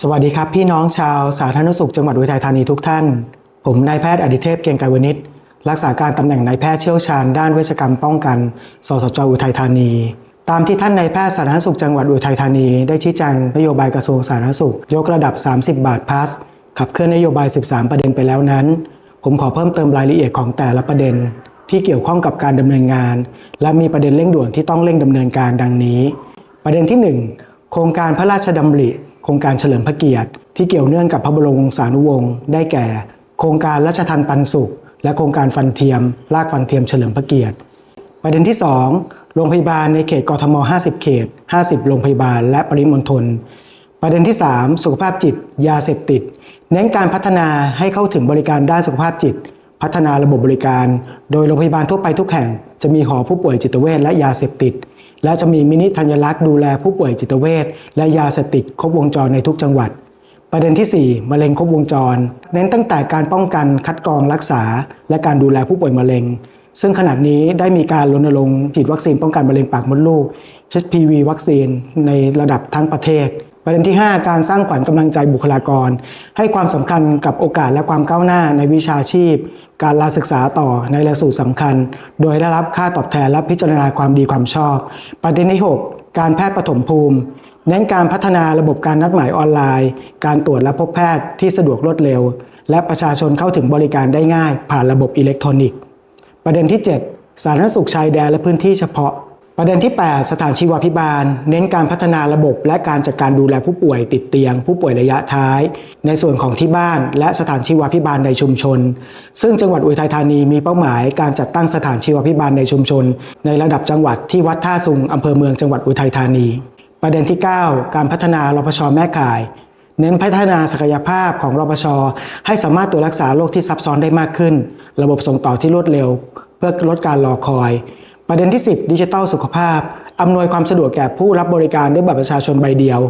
สวัสดีครับพี่น้องชาวสาธารณสุขจังหวัดอุทัยธานีทุกท่าน ผมนายแพทย์อดิเทพเกียงไกรวณิชรักษาการตำแหน่งนายแพทย์เชี่ยวชาญด้านเวชกรรมป้องกัน สสจอุทัยธานี ตามที่ท่านนายแพทย์สาธารณสุขจังหวัดอุทัยธานี ได้ชี้แจงนโยบายกระทรวงสาธารณสุข ยกระดับ 30 บาทพลาสขับเคลื่อนนโยบาย 13 ประเด็นไปแล้วนั้น ผมขอเพิ่มเติมรายละเอียดของแต่ละประเด็น ที่เกี่ยวข้องกับการดำเนินงาน และมีประเด็นเร่งด่วนที่ต้องเร่งดำเนินการดังนี้ ประเด็นที่ 1 โครงการพระราชดำริ โครงการเฉลิมพระเกียรติ ที่เกี่ยวเนื่องกับพระบรมวงศานุวงศ์ได้แก่ โครงการรัชทันปันสุข และโครงการฟันเทียม ลากฟันเทียมเฉลิมพระเกียรติ ประเด็นที่ 2 โรงพยาบาลในเขตกทม 50 เขต 50 โรงพยาบาลและปริมณฑลประเด็นที่ 3 สุขภาพจิต ยาเสพติด เน้นการพัฒนาให้เข้าถึงบริการด้านสุขภาพจิต พัฒนาระบบบริการ โดยโรงพยาบาลทั่วไปทุกแห่ง จะมีหอผู้ป่วยจิตเวชและยาเสพติด และจะมีมินิธัญลักษณ์ดูแลผู้ป่วยจิตเวชและยาเสพติดครบวงจรในทุกจังหวัด ประเด็นที่ 4 มะเร็งครบวงจร เน้นตั้งแต่การป้องกันคัดกรองรักษา และการดูแลผู้ป่วยมะเร็ง ซึ่งขณะนี้ได้มีการรณรงค์ฉีดวัคซีนป้องกันมะเร็งปากมดลูก HPV วัคซีนในระดับทั้งประเทศ ประเด็นที่ 5 การสร้างขวัญกำลังใจบุคลากร ให้ความสำคัญกับโอกาสและความก้าวหน้าในวิชาชีพ การลาศึกษาต่อในหลักสูตรสำคัญ โดยได้รับค่าตอบแทนและพิจารณาความดีความชอบ ประเด็นที่ 6 การแพทย์ปฐมภูมิ เน้นการพัฒนาระบบการนัดหมายออนไลน์ การตรวจและพบแพทย์ที่สะดวกรวดเร็ว และประชาชนเข้าถึงบริการได้ง่าย ผ่านระบบอิเล็กทรอนิกส์ ประเด็นที่ 7 สาธารณสุขชายแดนและพื้นที่เฉพาะ ประเด็นที่ 8 สถานชีวพิบาล เน้นการพัฒนาระบบและการจัดการดูแลผู้ป่วยติดเตียง ผู้ป่วยระยะท้าย ในส่วนของที่บ้านและสถานชีวพิบาลในชุมชน ซึ่งจังหวัดอุทัยธานีมีเป้าหมายการจัดตั้งสถานชีวพิบาลในชุมชน ในระดับจังหวัดที่วัดท่าซุงอำเภอเมืองจังหวัดอุทัยธานี ประเด็นที่ 9 การพัฒนารพชแม่ข่าย เน้นพัฒนาศักยภาพของรปชให้สามารถตรวจรักษาโรคที่ซับซ้อนได้มากขึ้น ระบบส่งต่อที่รวดเร็ว เพื่อลดการรอคอย ประเด็นที่ 10 ดิจิทัลสุขภาพ อำนวยความสะดวกแก่ผู้รับบริการด้วยบัตรประชาชนใบเดียว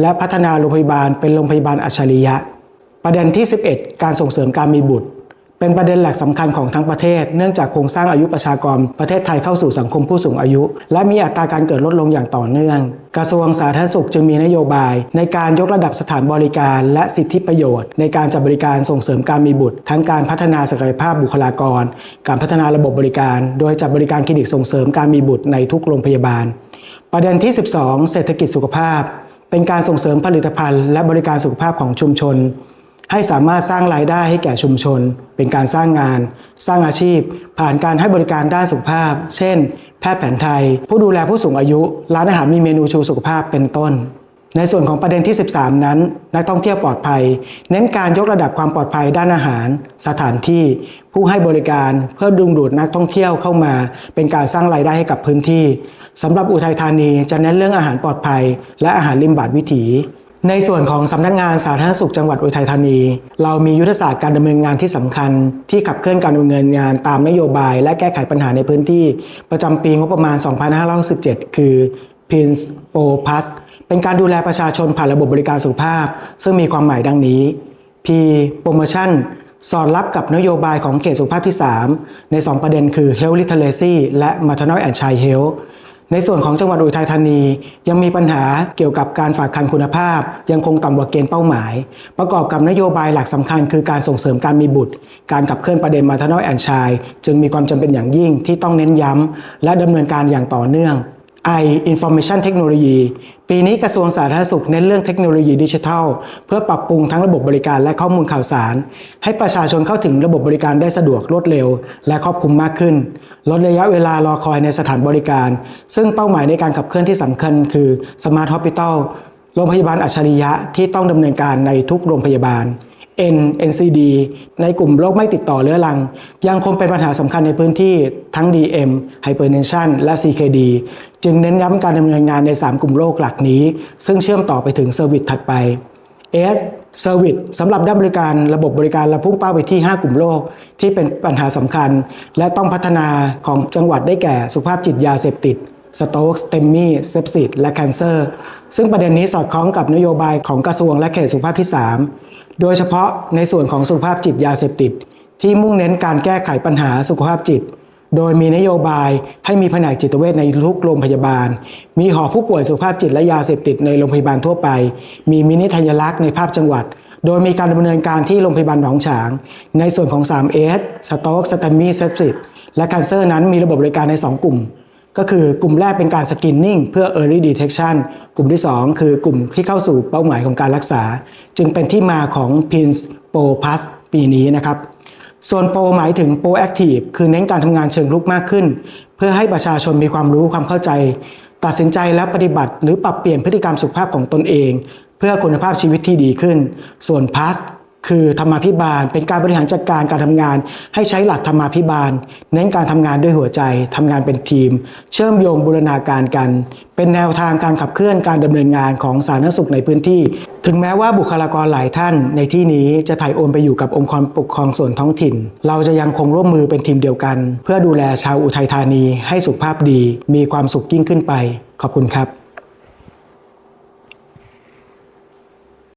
และพัฒนาโรงพยาบาลเป็นโรงพยาบาลอัจฉริยะ ประเด็นที่ 11 การส่งเสริมการมีบุตร เป็นประเด็นหลักสำคัญของทั้งประเทศ เนื่องจากโครงสร้างอายุประชากรประเทศไทยเข้าสู่สังคมผู้สูงอายุ และมีอัตราการเกิดลดลงอย่างต่อเนื่อง กระทรวงสาธารณสุขจึงมีนโยบาย ในการยกระดับสถานบริการและสิทธิประโยชน์ ในการจัดบริการส่งเสริมการมีบุตร ทั้งการพัฒนาศักยภาพบุคลากร การพัฒนาระบบบริการ โดยจัดบริการคลินิกส่งเสริมการมีบุตรในทุกโรงพยาบาล ประเด็นที่ 12 เศรษฐกิจสุขภาพ เป็นการส่งเสริมผลิตภัณฑ์ และบริการสุขภาพของชุมชน ให้สามารถสร้างรายได้ให้แก่ชุมชน เป็นการสร้างงาน สร้างอาชีพ ผ่านการให้บริการด้านสุขภาพ เช่น แพทย์แผนไทย ผู้ดูแลผู้สูงอายุ ร้านอาหารมีเมนูชูสุขภาพเป็นต้น ในส่วนของประเด็นที่ 13 นั้น นักท่องเที่ยวปลอดภัย เน้นการยกระดับความปลอดภัยด้านอาหาร สถานที่ ผู้ให้บริการเพื่อดึงดูดนักท่องเที่ยวเข้ามา เป็นการสร้างรายได้ให้กับพื้นที่สำหรับอุทัยธานีจะเน้นเรื่องอาหารปลอดภัย และอาหารริมบาดวิถี ในส่วนของสำนักงานสาธารณสุขจังหวัดอุทัยธานี เรามียุทธศาสตร์การดำเนินงานที่สำคัญ ที่ขับเคลื่อนการดำเนินงานตามนโยบาย และแก้ไขปัญหาในพื้นที่ประจำปีงบประมาณ 2567 คือ PINS o Plus เป็นการดูแลประชาชนผ่านระบบบริการสุขภาพ ซึ่งมีความหมายดังนี้ P Promotion สอดรับกับนโยบายของเขตสุขภาพที่ 3 ใน 2 ประเด็นคือ Health Literacy และ Maternal and Child Health ในส่วนของจังหวัดอุทัยธานี ยังมีปัญหาเกี่ยวกับการฝากคันคุณภาพ ยังคงต่ำกว่าเกณฑ์เป้าหมาย ประกอบกับนโยบายหลักสำคัญ คือการส่งเสริมการมีบุตร การขับเคลื่อนประเด็นมาทนาอ่อนชาย จึงมีความจำเป็นอย่างยิ่งที่ต้องเน้นย้ำและดำเนินการอย่างต่อเนื่อง I Information Technology ปีนี้กระทรวงสาธารณสุขเน้นเรื่องเทคโนโลยีดิจิทัล เพื่อปรับปรุงทั้งระบบบริการและข้อมูลข่าวสาร ให้ประชาชนเข้าถึงระบบบริการได้สะดวกรวดเร็ว และครอบคลุมมากขึ้น ลดระยะเวลารอคอยในสถานบริการ ซึ่งเป้าหมายในการขับเคลื่อนที่สำคัญคือ Smart Hospital โรงพยาบาลอัจฉริยะที่ต้องดำเนินการในทุกโรงพยาบาล N NCD ในกลุ่มโรคไม่ติดต่อเรื้อรัง ยังคงเป็นปัญหาสำคัญในพื้นที่ทั้ง DM Hypertension และ CKD จึงเน้นย้ำการดำเนินงานใน 3 กลุ่มโรคหลักนี้ ซึ่งเชื่อมต่อไปถึงเซอร์วิสถัดไป S Service สำหรับด้านบริการระบบบริการและพุ่งเป้าไปที่ 5 กลุ่มโรคที่เป็นปัญหาสำคัญ และต้องพัฒนาของจังหวัดได้แก่สุขภาพจิตยาเสพติด สโตกสเตมมี่เซปซิสและแคนเซอร์ซึ่งประเด็นนี้สอดคล้องกับนโยบายของกระทรวงและเขตสุขภาพที่ 3 โดยเฉพาะในส่วนของสุขภาพจิตยาเสพติด ที่มุ่งเน้นการแก้ไขปัญหาสุขภาพจิต โดยมีนโยบายให้มีแผนกจิตเวชในทุกโรงพยาบาล มีหอผู้ป่วยสุขภาพจิตและยาเสพติดในโรงพยาบาลทั่วไป มีมินิทัญลักษณ์ในภาพจังหวัดโดยมีการดำเนินการที่โรงพยาบาลหนองฉาง ในส่วนของ 3S สโต๊กสแตมมี่เซปซิตและคันเซอร์นั้นมีระบบบริการใน 2 กลุ่ม ก็คือกลุ่มแรกเป็นการสกินนิ่งเพื่อ Early Detection กลุ่มที่ 2 คือกลุ่มที่เข้าสู่เป้าหมายของการรักษา จึงเป็นที่มาของ PINS Pro Plus ปีนี้นะครับ ส่วนโปรหมายถึงโปรแอคทีฟคือเน้นการทำงานเชิงลุกมากขึ้น เพื่อให้ประชาชนมีความรู้ความเข้าใจ ตัดสินใจและปฏิบัติ หรือปรับเปลี่ยนพฤติกรรมสุขภาพของตนเอง เพื่อคุณภาพชีวิตที่ดีขึ้น ส่วนพัส คือธรรมาภิบาล เป็นการบริหารจัดการการทำงาน ให้ใช้หลักธรรมาภิบาล เน้นการทำงานด้วยหัวใจทำงานเป็นทีม เชื่อมโยงบูรณาการกัน เป็นแนวทางการขับเคลื่อนการดำเนินงานของสาธารณสุขในพื้นที่ ถึงแม้ว่าบุคลากรหลายท่าน ในที่นี้จะถ่ายโอนไปอยู่กับองค์กรปกครองส่วนท้องถิ่น เราจะยังคงร่วมมือเป็นทีมเดียวกัน เพื่อดูแลชาวอุทัยธานีให้สุขภาพดี มีความสุขยิ่งขึ้นไป ขอบคุณครับ